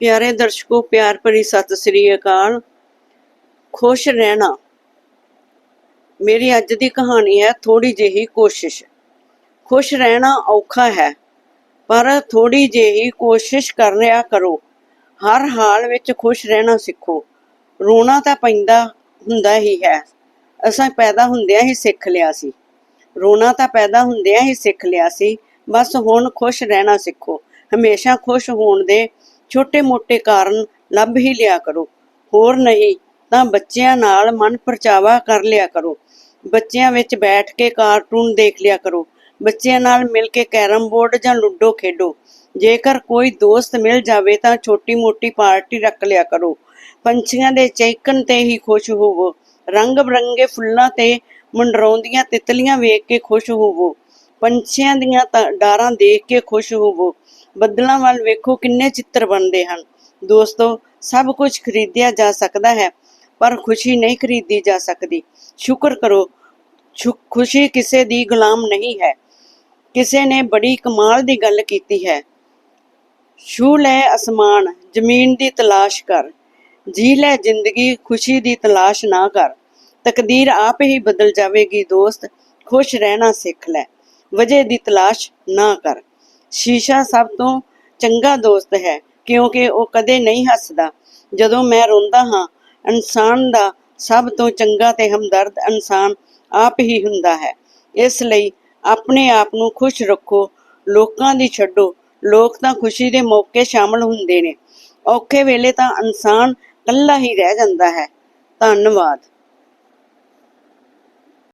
ਪਿਆਰੇ ਦਰਸ਼ਕੋ, ਪਿਆਰ ਭਰੀ ਸਤਿ ਸ੍ਰੀ ਅਕਾਲ। ਖੁਸ਼ ਰਹਿਣਾ। ਮੇਰੀ ਅੱਜ ਦੀ ਕਹਾਣੀ ਹੈ ਥੋੜੀ ਜਿਹੀ ਕੋਸ਼ਿਸ਼। ਖੁਸ਼ ਰਹਿਣਾ ਔਖਾ ਹੈ, ਪਰ ਥੋੜੀ ਜਿਹੀ ਕੋਸ਼ਿਸ਼ ਕਰ ਲਿਆ ਕਰੋ। ਹਰ ਹਾਲ ਵਿੱਚ ਖੁਸ਼ ਰਹਿਣਾ ਸਿੱਖੋ। ਰੋਣਾ ਤਾਂ ਪੈਂਦਾ ਹੁੰਦਾ ਹੀ ਹੈ। ਅਸਾਂ ਪੈਦਾ ਹੁੰਦਿਆਂ ਹੀ ਸਿੱਖ ਲਿਆ ਸੀ। ਰੋਣਾ ਤਾਂ ਪੈਦਾ ਹੁੰਦਿਆਂ ਹੀ ਸਿੱਖ ਲਿਆ ਸੀ। ਬਸ ਹੁਣ ਖੁਸ਼ ਰਹਿਣਾ ਸਿੱਖੋ। ਹਮੇਸ਼ਾ ਖੁਸ਼ ਹੋਣ ਦੇ ਛੋਟੇ-ਮੋਟੇ ਕਾਰਨ ਲੱਭ ਹੀ ਲਿਆ ਕਰੋ। ਹੋਰ ਨਹੀਂ, ਤਾਂ ਬੱਚਿਆਂ ਨਾਲ ਮਨ ਪਰਚਾਵਾ ਕਰ ਲਿਆ ਕਰੋ। ਬੱਚਿਆਂ ਵਿੱਚ ਬੈਠ ਕੇ ਕਾਰਟੂਨ ਦੇਖ ਲਿਆ ਕਰੋ। ਬੱਚਿਆਂ ਨਾਲ ਮਿਲ ਕੇ ਕੈਰਮ ਬੋਰਡ ਜਾਂ ਲੁੱਡੋ ਖੇਡੋ। ਜੇਕਰ ਕੋਈ ਦੋਸਤ ਮਿਲ ਜਾਵੇ ਤਾਂ ਛੋਟੀ-ਮੋਟੀ ਪਾਰਟੀ ਰੱਖ ਲਿਆ ਕਰੋ। ਪੰਛੀਆਂ ਦੇ ਚਹਿਕਣ ਤੇ ਹੀ ਖੁਸ਼ ਹੋਵੋ। ਰੰਗ ਬਰੰਗੇ ਫੁੱਲਾਂ ਤੇ ਮੰਡਰਾਉਂਦੀਆਂ ਤਿਤਲੀਆਂ ਵੇਖ ਕੇ ਖੁਸ਼ ਹੋਵੋ। ਪੰਛੀਆਂ ਦੀਆਂ ਡਾਰਾਂ ਦੇਖ ਕੇ ਖੁਸ਼ ਹੋਵੋ। ਬੱਦਲਾਂ ਵੱਲ ਵੇਖੋ ਕਿੰਨੇ ਚਿੱਤਰ ਬਣਦੇ ਹਨ। ਦੋਸਤੋ, ਸਭ ਕੁਝ ਖਰੀਦਿਆ ਜਾ ਸਕਦਾ ਹੈ, ਪਰ ਖੁਸ਼ੀ ਨਹੀਂ ਖਰੀਦੀ ਜਾ ਸਕਦੀ। ਸ਼ੁਕਰ ਕਰੋ ਖੁਸ਼ੀ ਕਿਸੇ ਦੀ ਗੁਲਾਮ ਨਹੀਂ ਹੈ। ਕਿਸੇ ਨੇ ਬੜੀ ਕਮਾਲ ਦੀ ਗੱਲ ਕੀਤੀ ਹੈ। ਛੂ ਲੈ ਅਸਮਾਨ, ਜ਼ਮੀਨ ਦੀ ਤਲਾਸ਼ ਕਰ। ਜੀ ਲੈ ਜ਼ਿੰਦਗੀ, ਖੁਸ਼ੀ ਦੀ ਤਲਾਸ਼ ਨਾ ਕਰ। ਤਕਦੀਰ ਆਪ ਹੀ ਬਦਲ ਜਾਵੇਗੀ ਦੋਸਤ, ਖੁਸ਼ ਰਹਿਣਾ ਸਿੱਖ ਲੈ। ਵਜੇ ਦੀ ਤਲਾਸ਼ ਨਾ ਕਰ। ਸ਼ੀਸ਼ਾ ਸਭ ਤੋਂ ਚੰਗਾ ਦੋਸਤ ਹੈ, ਕਿਉਂਕਿ ਉਹ ਕਦੇ ਨਹੀਂ ਹੱਸਦਾ। ਜਦੋਂ ਮੈਂ ਰੋਂਦਾ ਹਾਂ, ਇਨਸਾਨ ਦਾ ਸਭ ਤੋਂ ਚੰਗਾ ਤੇ ਹਮਦਰਦ ਇਨਸਾਨ ਆਪ ਹੀ ਹੁੰਦਾ ਹੈ। ਇਸ ਲਈ ਆਪਣੇ ਆਪ ਨੂੰ ਖੁਸ਼ ਰੱਖੋ, ਲੋਕਾਂ ਦੀ ਛੱਡੋ। ਲੋਕ ਤਾਂ ਖੁਸ਼ੀ ਦੇ ਮੌਕੇ ਸ਼ਾਮਲ ਹੁੰਦੇ ਨੇ। ਔਖੇ ਵੇਲੇ ਤਾਂ ਇਨਸਾਨ ਇਕੱਲਾ ਹੀ ਰਹਿ ਜਾਂਦਾ ਹੈ। ਧੰਨਵਾਦ।